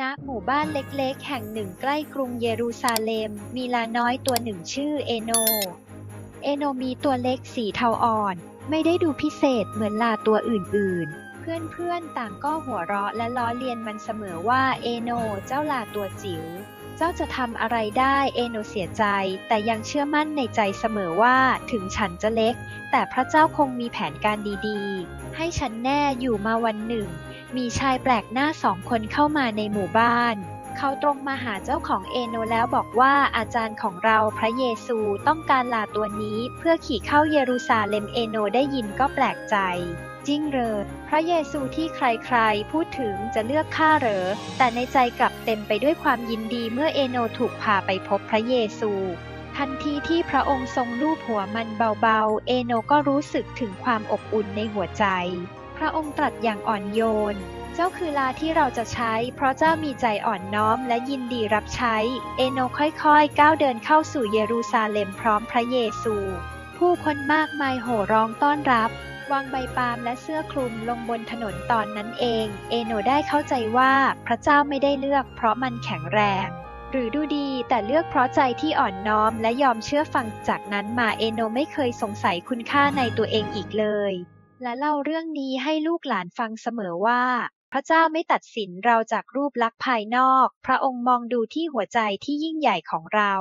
ณหมู่บ้านเล็กๆ แห่งหนึ่งใกล้กรุงเยรูซาเล็ม มีลาน้อยตัวหนึ่งชื่อเอโน เอโนมีตัวเล็กสีเทาอ่อน ไม่ได้ดูพิเศษเหมือนลาตัวอื่นๆ เพื่อนๆ ต่างก็หัวเราะและล้อเลียนมันเสมอว่าเอโนเจ้าลาตัวจิ๋ว เจ้าจะทำอะไรได้เอโนเสียใจ แต่ยังเชื่อมั่นในใจเสมอว่าถึงฉันจะเล็ก แต่พระเจ้าคงมีแผนการดีๆ ให้ฉันแน่อยู่มาวันหนึ่ง มีชายแปลกหน้าสองคนเข้ามาในหมู่บ้าน เขาตรงมาหาเจ้าของเอโนแล้วบอกว่าอาจารย์ของเราพระเยซูต้องการลาตัวนี้เพื่อขี่เข้าเยรูซาเล็มเอโนได้ยินก็แปลกใจ จริงเหรอพระเยซูที่ใครๆ พูดถึงจะเลือกข้าเหรอ แต่ในใจกลับเต็มไปด้วยความยินดีเมื่อเอโนถูกพาไปพบพระเยซู ทันทีที่พระองค์ทรงลูบหัวมันเบาๆ เอโนก็รู้สึกถึงความอบอุ่นในหัวใจ พระองค์ตรัสอย่างอ่อนโยนเจ้าคือลาที่เราจะใช้ เพราะเจ้ามีใจอ่อนน้อมและยินดีรับใช้ เอโนค่อยๆ ก้าวเดินเข้าสู่เยรูซาเล็มพร้อมพระเยซู ผู้คนมากมายโห่ร้องต้อนรับ วางใบปาล์มและเสื้อคลุมลงบนถนนตอนนั้นเอง เอโนได้เข้าใจว่าพระเจ้าไม่ได้เลือกเพราะมันแข็งแรง หรือดูดีแต่เลือกเพราะใจที่อ่อนน้อมและยอมเชื่อฟังจากนั้นมาเอโนไม่เคยสงสัยคุณค่าในตัวเองอีกเลย และเล่าเรื่องนี้ให้ลูกหลานฟังเสมอว่า พระเจ้าไม่ตัดสินเราจากรูปลักษณ์ภายนอก พระองค์มองดูที่หัวใจที่ยิ่งใหญ่ของเรา